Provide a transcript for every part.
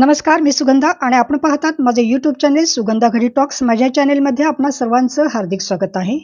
नमस्कार मी सुगंधा आणि आपण पाहतात माझे यूट्यूब चॅनेल सुगंधा घडी टॉक्स माझ्या चॅनेलमध्ये आपणा सर्वांचं हार्दिक स्वागत आहे.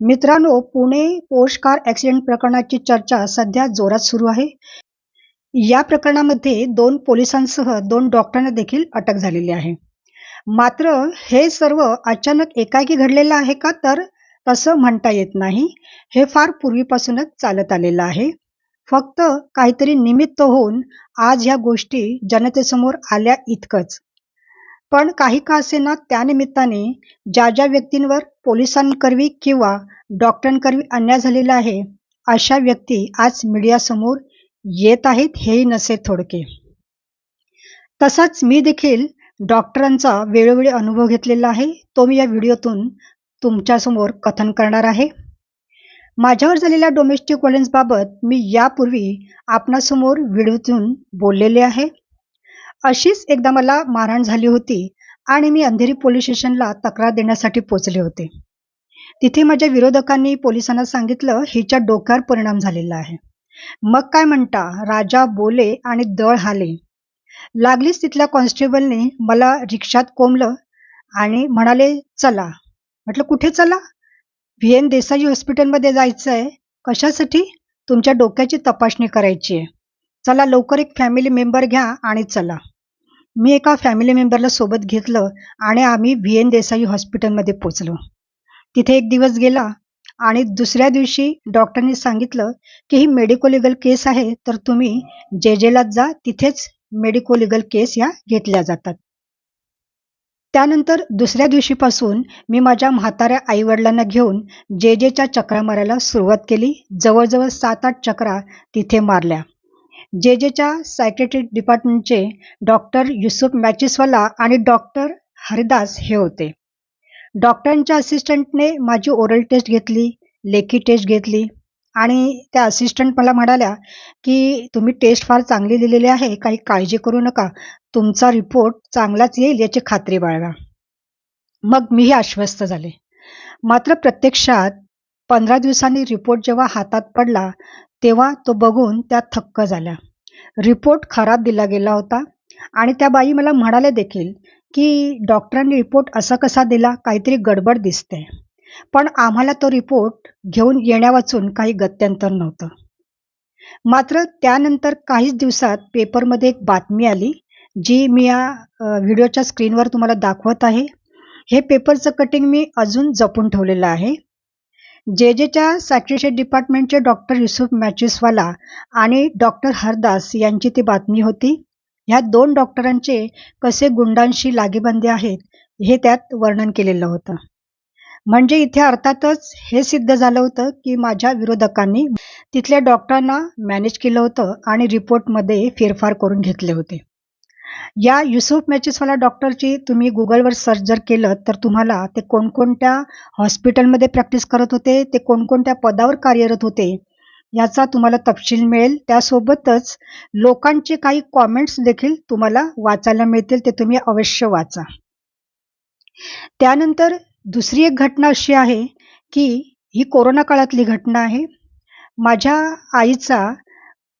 मित्रांनो पुणे पोस्ट कार ॲक्सिडेंट प्रकरणाची चर्चा सध्या जोरात सुरू आहे. या प्रकरणामध्ये दोन पोलिसांसह दोन डॉक्टरांना देखील अटक झालेली आहे. मात्र हे सर्व अचानक एकाएकी घडलेलं आहे का? तर तसं म्हणता येत नाही. हे फार पूर्वीपासूनच चालत आलेलं आहे. फक्त काहीतरी निमित्त होऊन आज ह्या गोष्टी जनतेसमोर आल्या इतकंच. पण काही का असेना त्यानिमित्ताने ज्या ज्या व्यक्तींवर पोलिसांकरवी किंवा डॉक्टरांकरवी अन्याय झालेला आहे अशा व्यक्ती आज मीडियासमोर येत आहेत हेही नसे थोडके. तसाच मी देखील डॉक्टरांचा वेळोवेळी अनुभव घेतलेला आहे तो मी या व्हिडिओतून तुमच्यासमोर कथन करणार आहे. माझ्यावर झालेल्या डोमेस्टिक व्हायलन्सबाबत मी यापूर्वी आपणासमोर व्हिडिओतून बोललेले आहे. अशीच एकदा मला मारहाण झाली होती आणि मी अंधेरी पोलीस स्टेशनला तक्रार देण्यासाठी पोचले होते. तिथे माझ्या विरोधकांनी पोलिसांना सांगितलं हिच्या डोक्यावर परिणाम झालेला आहे. मग काय म्हणता? राजा बोले आणि दळ हाले. लागलीच तिथल्या कॉन्स्टेबलने मला रिक्षात कोंबलं आणि म्हणाले चला. म्हटलं कुठे चला? व्ही एन देसाई हॉस्पिटलमध्ये जायचं आहे कशासाठी? तुमच्या डोक्याची तपासणी करायची आहे. चला लवकर एक फॅमिली मेंबर घ्या आणि चला. मी एका फॅमिली मेंबरला सोबत घेतलं आणि आम्ही व्ही एन देसाई हॉस्पिटलमध्ये पोचलो तिथे एक दिवस गेला आणि दुसऱ्या दिवशी डॉक्टरनी सांगितलं की ही मेडिको लिगल केस आहे तर तुम्ही जे जेलात जा तिथेच मेडिको लिगल केस या घेतल्या जातात. त्यानंतर दुसऱ्या दिवशीपासून मी माझ्या म्हाताऱ्या आईवडिलांना घेऊन जे जेच्या चक्रा मारायला सुरुवात केली. जवळजवळ सात आठ चक्रा तिथे मारल्या. जे जेच्या सायकेट्रिक डिपार्टमेंटचे डॉक्टर युसुफ मॅचिसवाला आणि डॉक्टर हरिदास हे होते. डॉक्टरांच्या असिस्टंटने माझी ओरल टेस्ट घेतली लेखी टेस्ट घेतली. आणि त्या असिस्टंट मला म्हणाल्या की तुम्ही टेस्ट फार चांगली दिलेली आहे काही काळजी करू नका. तुमचा रिपोर्ट चांगलाच येईल याची खात्री बाळगा. मग मीही आश्वस्त झाले. मात्र प्रत्यक्षात पंधरा दिवसांनी रिपोर्ट जेव्हा हातात पडला तेव्हा तो बघून त्या थक्क झाल्या. रिपोर्ट खराब दिला गेला होता आणि त्या बाई मला म्हणाल्या देखील की डॉक्टरांनी रिपोर्ट असा कसा दिला? काहीतरी गडबड दिसते. पण आम्हाला तो रिपोर्ट घेऊन येण्यावाचून काही गत्यंतर नव्हतं. मात्र त्यानंतर काहीच दिवसात पेपरमध्ये एक बातमी आली जी मी या व्हिडिओच्या स्क्रीनवर तुम्हाला दाखवत आहे. हे पेपरचं कटिंग मी अजून जपून ठेवलेलं आहे. जे जेच्या सॅक्रेशरी डिपार्टमेंटचे डॉक्टर युसुफ मॅचिसवाला आणि डॉक्टर हरदास यांची ती बातमी होती. ह्या दोन डॉक्टरांचे कसे गुंडांशी लागेबंदी आहेत हे त्यात वर्णन केलेलं होतं. म्हणजे इथे अर्थातच हे सिद्ध झालं होतं की माझ्या विरोधकांनी तिथल्या डॉक्टरांना मॅनेज केलं होतं आणि रिपोर्टमध्ये फेरफार करून घेतले होते. या युसुफ मॅचिसवाला डॉक्टरची तुम्ही गुगलवर सर्च जर केलं तर तुम्हाला ते कोणकोणत्या हॉस्पिटलमध्ये प्रॅक्टिस करत होते ते कोणकोणत्या पदावर कार्यरत होते याचा तुम्हाला तपशील मिळेल. त्यासोबतच लोकांचे काही कॉमेंट्स देखील तुम्हाला वाचायला मिळतील ते तुम्ही अवश्य वाचा. त्यानंतर दुसरी एक घटना अशी आहे की ही कोरोना काळातली घटना आहे. माझ्या आईचा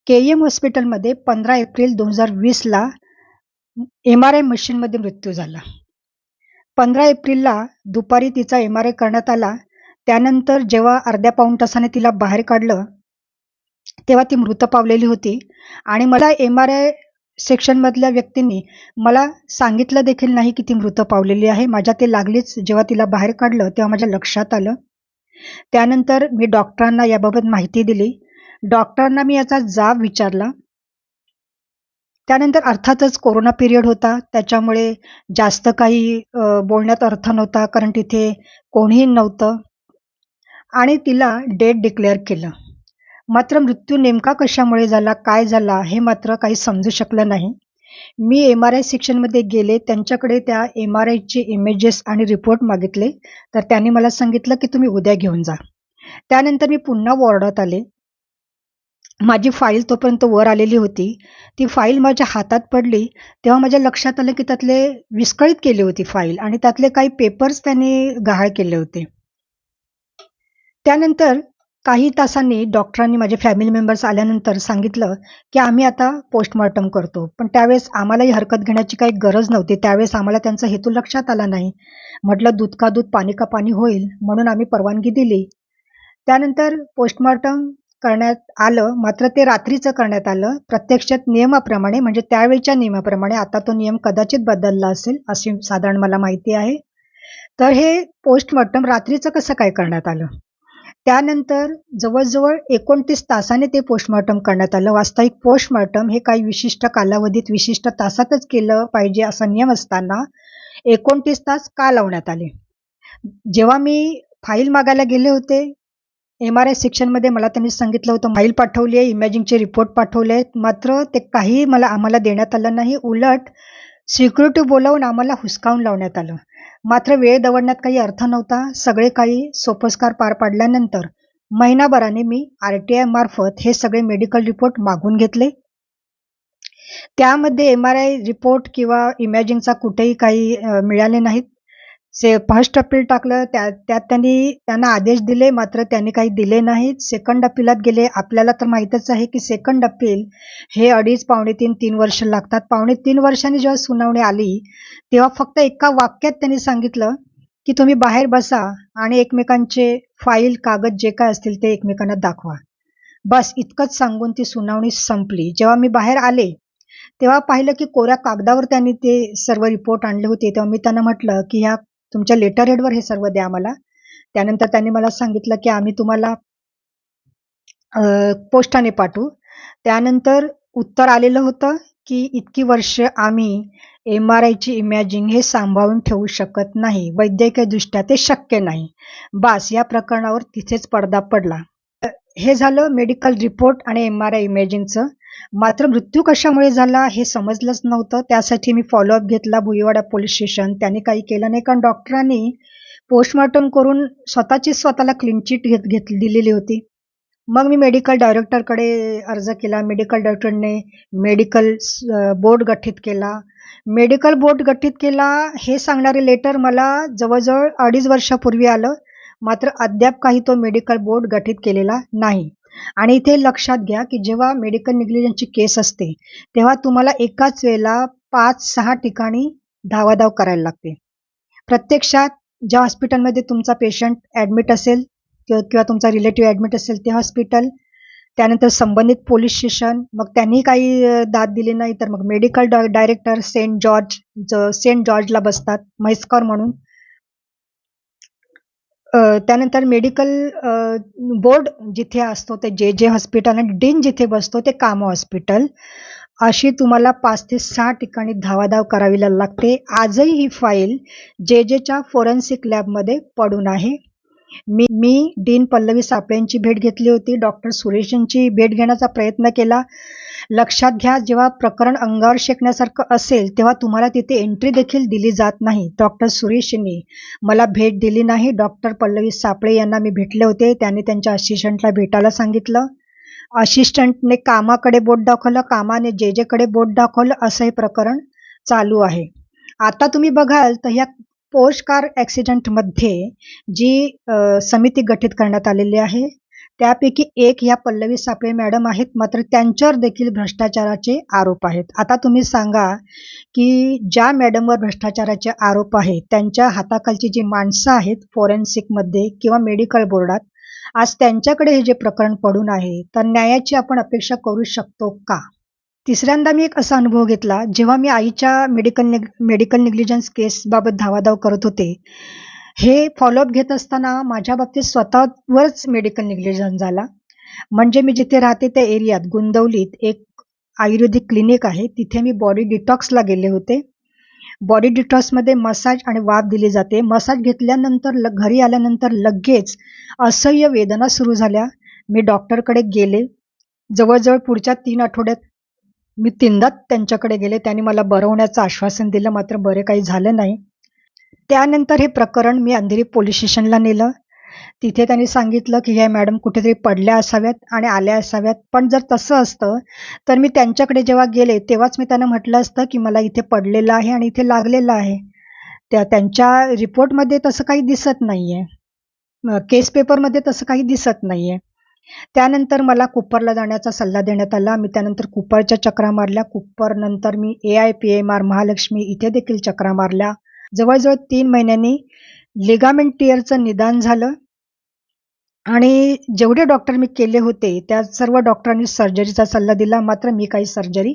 के एम हॉस्पिटलमध्ये पंधरा एप्रिल दोन हजार वीसला एम आर आय मशीनमध्ये मृत्यू झाला. पंधरा एप्रिलला दुपारी तिचा एम आर आय करण्यात आला. त्यानंतर जेव्हा अर्ध्या पाऊण तासाने तिला बाहेर काढलं तेव्हा ती मृत पावलेली होती. आणि मला एम आर आय सेक्शनमधल्या व्यक्तींनी मला सांगितलं देखील नाही की ती मृत पावलेली आहे. माझ्या ते लागलीच जेव्हा तिला बाहेर काढलं तेव्हा माझ्या लक्षात आलं. त्यानंतर मी डॉक्टरांना याबाबत माहिती दिली. डॉक्टरांना मी याचा जाब विचारला. त्यानंतर अर्थातच कोरोना पिरियड होता. त्याच्यामुळे जास्त काही बोलण्यात अर्थ नव्हता कारण तिथे कोणीही नव्हतं. आणि तिला डेट डिक्लेअर केलं. मात्र मृत्यू नेमका कशामुळे झाला काय झाला हे मात्र काही समजू शकलं नाही. मी एम आर आय सेक्शनमध्ये गेले त्यांच्याकडे त्या एम आर आयचे इमेजेस आणि रिपोर्ट मागितले तर त्यांनी मला सांगितलं की तुम्ही उद्या घेऊन जा. त्यानंतर मी पुन्हा वॉर्डात आले. माझी फाईल तोपर्यंत वर आलेली होती. ती फाईल माझ्या हातात पडली. तेव्हा माझ्या लक्षात आलं की त्यातले विस्कळीत केली होती फाईल आणि त्यातले काही पेपर्स त्यांनी गहाळ केले होते. त्यानंतर काही तासांनी डॉक्टरांनी माझे फॅमिली मेंबर्स आल्यानंतर सांगितलं की आम्ही आता पोस्टमॉर्टम करतो. पण त्यावेळेस आम्हालाही हरकत घेण्याची काही गरज नव्हती. त्यावेळेस आम्हाला त्यांचा हेतू लक्षात आला नाही. म्हटलं दूध का दूध पाणी का पाणी होईल? म्हणून आम्ही परवानगी दिली. त्यानंतर पोस्टमॉर्टम करण्यात आलं. मात्र ते रात्रीचं करण्यात आलं. प्रत्यक्षात नियमाप्रमाणे म्हणजे त्यावेळच्या नियमाप्रमाणे आता तो नियम कदाचित बदलला असेल अशी साधारण मला माहिती आहे. तर हे पोस्टमॉर्टम रात्रीचं कसं काय करण्यात आलं? त्यानंतर जवळजवळ एकोणतीस तासाने ते पोस्टमॉर्टम करण्यात आलं. वास्तविक पोस्टमॉर्टम हे काही विशिष्ट कालावधीत विशिष्ट तासातच केलं पाहिजे असा नियम असताना एकोणतीस तास का लावण्यात आले? जेव्हा मी फाईल मागायला गेले होते एम आर आय सेक्शनमध्ये मला त्यांनी सांगितलं होतं फाईल पाठवली आहे इमॅजिंगचे रिपोर्ट पाठवले आहेत मात्र ते काही मला आम्हाला देण्यात आलं नाही. उलट सिक्युरिटी बोलावून आम्हाला हुसकावून लावण्यात आलं. मात्र वेळ दवडण्यात काही अर्थ नव्हता. सगळे काही सोपस्कार पार पाडल्यानंतर महिनाभराने मी आर टी आय मार्फत हे सगळे मेडिकल रिपोर्ट मागून घेतले. त्यामध्ये एम आर आय रिपोर्ट किंवा इमॅजिंगचा कुठेही काही मिळाले नाहीत. से फर्स्ट अपील टाकलं त्या त्यात त्यांनी त्यांना आदेश दिले मात्र त्यांनी काही दिले नाहीत. सेकंड अपिलात गेले. आपल्याला तर माहीतच आहे की सेकंड अपील हे अडीच पावणे तीन तीन वर्ष लागतात. पावणे तीन वर्षांनी जेव्हा सुनावणी आली तेव्हा फक्त एका वाक्यात त्यांनी सांगितलं की तुम्ही बाहेर बसा आणि एकमेकांचे फाईल कागद जे काय असतील ते एकमेकांना दाखवा. बस इतकंच सांगून ती सुनावणी संपली. जेव्हा मी बाहेर आले तेव्हा पाहिलं की कोऱ्या कागदावर त्यांनी ते सर्व रिपोर्ट आणले होते. तेव्हा मी त्यांना म्हटलं की ह्या तुमच्या लेटर हेडवर हे सर्व द्या मला. त्यानंतर त्यांनी मला सांगितलं की आम्ही तुम्हाला पोस्टाने पाठवू. त्यानंतर उत्तर आलेलं होतं की इतकी वर्ष आम्ही एम आर आयची इमॅजिंग हे सांभाळून ठेवू शकत नाही. वैद्यकीयदृष्ट्या ते शक्य नाही. बास या प्रकरणावर तिथेच पडदा पडला. हे झालं मेडिकल रिपोर्ट आणि एम आर आय इमॅजिंगचं मात्र मृत्यू कशामुळे झाला हे समजलंच नव्हतं. त्यासाठी मी फॉलोअप घेतला भुईवाडा पोलीस स्टेशन त्याने काही केलं नाही कारण डॉक्टरांनी पोस्टमॉर्टम करून स्वतःची स्वतःला क्लीन चिट घेत घेत दिलेली होती. मग मी मेडिकल डायरेक्टरकडे अर्ज केला. मेडिकल डायरेक्टरने मेडिकल बोर्ड गठीत केला. मेडिकल बोर्ड गठीत केला हे सांगणारे लेटर मला जवळजवळ अडीच वर्षापूर्वी आलं. मात्र अद्याप काही तो मेडिकल बोर्ड गठीत केलेला नाही. आणि इथे लक्षात घ्या की जेव्हा मेडिकल निग्लिजन्सची केस असते तेव्हा तुम्हाला एकाच वेळेला पाच सहा ठिकाणी धावाधाव करायला लागते. प्रत्यक्षात ज्या हॉस्पिटलमध्ये तुमचा पेशंट ॲडमिट असेल किंवा तुमचा रिलेटिव्ह ॲडमिट असेल ते हॉस्पिटल त्यानंतर संबंधित पोलीस स्टेशन मग त्यांनी काही दाद दिली नाही तर मग medical director saint George saint जॉर्जला बसतात म्हैसकर म्हणून. त्यानंतर मेडिकल बोर्ड जिथे असतो ते जे जे हॉस्पिटल आणि डीन जिथे बसतो ते काम हॉस्पिटल. अशी तुम्हाला पाच ते सहा ठिकाणी धावाधाव करावी लागते. आजही ही फाईल जे जेच्या फोरेन्सिक लॅबमध्ये पडून आहे. मी मी डीन पल्लवी सापळेंची भेट घेतली होती. डॉक्टर सुरेशांची भेट घेण्याचा प्रयत्न केला. लक्षात घ्या जेव्हा प्रकरण अंगावर शेकण्यासारखं असेल तेव्हा तुम्हाला तिथे एंट्री देखील दिली जात नाही. डॉक्टर सुरेशनी मला भेट दिली नाही. डॉक्टर पल्लवी सापळे यांना मी भेटले होते. त्यांनी त्यांच्या असिस्टंटला भेटायला सांगितलं. असिस्टंटने कामाकडे बोट दाखवलं. कामाने जे जेकडे बोट दाखवलं असं हे प्रकरण चालू आहे. आता तुम्ही बघाल तर ह्या पोस्ट कार ॲक्सिडेंटमध्ये जी समिती गठीत करण्यात आलेली आहे त्यापैकी एक या पल्लवी सापळे मॅडम आहेत मात्र त्यांच्यावर देखील भ्रष्टाचाराचे आरोप आहेत. आता तुम्ही सांगा की ज्या मॅडमवर भ्रष्टाचाराचे आरोप आहेत त्यांच्या हाताखालची जी माणसं आहेत फॉरेन्सिकमध्ये किंवा मेडिकल बोर्डात आज त्यांच्याकडे हे जे प्रकरण पडून आहे तर न्यायाची आपण अपेक्षा करू शकतो का? तिसऱ्यांदा मी एक असा अनुभव घेतला जेव्हा मी आईच्या मेडिकल निग मेडिकल निग्लिजन्स केसबाबत धावाधाव करत होते. हे फॉलोअप घेत असताना माझ्या बाबतीत स्वतःवरच मेडिकल निग्लिजन्स झाला. म्हणजे मी जिथे राहते त्या एरियात गुंदवलीत एक आयुर्वेदिक क्लिनिक आहे. तिथे मी बॉडी डिटॉक्सला गेले होते. बॉडी डिटॉक्समध्ये मसाज आणि वाफ दिली जाते. मसाज घेतल्यानंतर ल घरी आल्यानंतर लगेच असह्य वेदना सुरू झाल्या. मी डॉक्टरकडे गेले. जवळजवळ पुढच्या तीन आठवड्यात मी तीनदा त्यांच्याकडे गेले. त्यांनी मला बरं होण्याचं आश्वासन दिलं. मात्र बरे काही झालं नाही. त्यानंतर हे प्रकरण मी अंधेरी पोलीस स्टेशनला नेलं. तिथे त्यांनी सांगितलं की ह्या मॅडम कुठेतरी पडल्या असाव्यात आणि आल्या असाव्यात. पण जर तसं असतं तर मी त्यांच्याकडे जेव्हा गेले तेव्हाच मी त्यांना म्हटलं असतं की मला इथे पडलेलं आहे आणि इथे लागलेलं आहे. त्या त्यांच्या रिपोर्टमध्ये तसं काही दिसत नाही आहे केस पेपरमध्ये तसं काही दिसत नाही आहे त्यानंतर मला कुप्परला जाण्याचा सल्ला देण्यात आला. मी त्यानंतर कुप्परच्या चक्रा मारल्या. कुप्पर नंतर मी A I P M R Mahalakshmi इथे देखील चक्रा मारल्या. जवळजवळ तीन महिन्यांनी लिगामेंट टिअरचं निदान झालं. आणि जेवढे डॉक्टर मी केले होते त्या सर्व डॉक्टरांनी सर्जरीचा सल्ला दिला. मात्र मी काही सर्जरी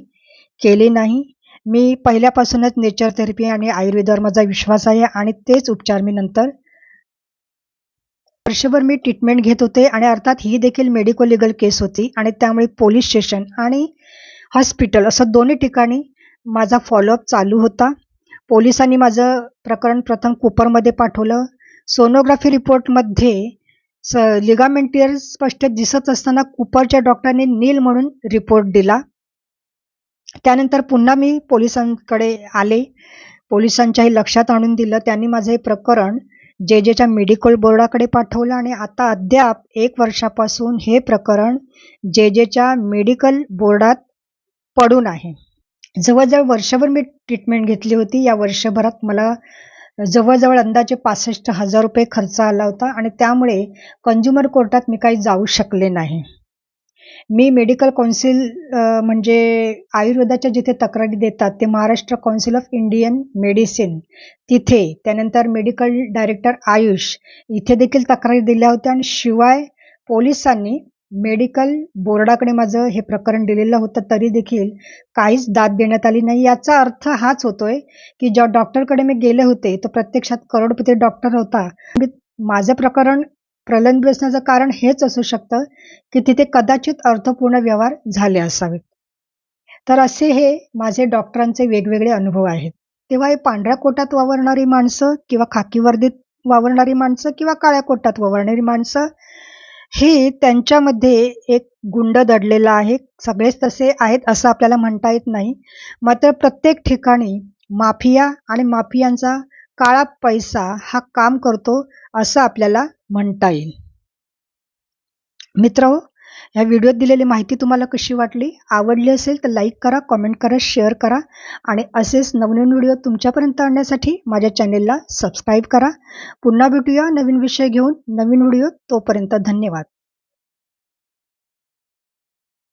केली नाही. मी पहिल्यापासूनच नेचर थेरपी आणि आयुर्वेदावर माझा विश्वास आहे आणि तेच उपचार मी नंतर वर्षभर मी ट्रीटमेंट घेत होते आणि अर्थात ही देखील मेडिको लिगल केस होती आणि त्यामुळे पोलीस स्टेशन आणि हॉस्पिटल असं दोन्ही ठिकाणी माझा फॉलोअप चालू होता. पोलिसांनी माझं प्रकरण प्रथम कुपरमध्ये पाठवलं. सोनोग्राफी रिपोर्टमध्ये स लिगामेंटियर स्पष्ट दिसत असताना कुपरच्या डॉक्टरांनी नील म्हणून रिपोर्ट दिला. त्यानंतर पुन्हा मी पोलिसांकडे आले. पोलिसांच्याही लक्षात आणून दिलं. त्यांनी माझं हे प्रकरण जे जेच्या मेडिकल बोर्डाकडे पाठवलं आणि आता अद्याप एक वर्षापासून हे प्रकरण जे जेच्या मेडिकल बोर्डात पडून आहे. जवळजवळ वर्षभर मी ट्रीटमेंट घेतली होती. या वर्षभरात मला जवळजवळ अंदाजे पासष्ट हजार रुपये खर्च आला होता आणि त्यामुळे कंझ्युमर कोर्टात मी काही जाऊ शकले नाही. मी मेडिकल कौन्सिल म्हणजे आयुर्वेदाच्या जिथे तक्रारी देतात ते Maharashtra council of Indian medicine तिथे त्यानंतर मेडिकल डायरेक्टर आयुष इथे देखील तक्रारी दिल्या होत्या आणि शिवाय पोलिसांनी मेडिकल बोर्डाकडे माझं हे प्रकरण दिलेलं होतं तरी देखील काहीच दाद देण्यात आली नाही. याचा अर्थ हाच होतोय की ज्या डॉक्टरकडे मी गेले होते तो प्रत्यक्षात करोडपती डॉक्टर होता. माझं प्रकरण प्रलंबित बसण्याचं कारण हेच असू शकतं की तिथे कदाचित अर्थपूर्ण व्यवहार झाले असावेत. तर असे हे माझे डॉक्टरांचे वेगवेगळे अनुभव आहेत. तेव्हा हे पांढऱ्या कोटात वावरणारी माणसं किंवा खाकी वर्दीत वावरणारी माणसं किंवा काळ्या कोटात वावरणारी माणसं ही त्यांच्यामध्ये एक गुंड दडलेला आहे. सगळेच तसे आहेत असं आपल्याला म्हणता येत नाही. मात्र प्रत्येक ठिकाणी माफिया आणि माफियांचा काळा पैसा हा काम करतो असं आपल्याला म्हणता येईल. मित्र या व्हिडिओत दिलेली माहिती तुम्हाला कशी वाटली आवडली असेल तर लाईक करा कमेंट करा शेअर करा आणि असेच नवनवीन व्हिडिओ तुमच्यापर्यंत आणण्यासाठी माझ्या चॅनेलला सबस्क्राईब करा. पुन्हा भेटूया नवीन विषय घेऊन नवीन व्हिडिओ तोपर्यंत धन्यवाद.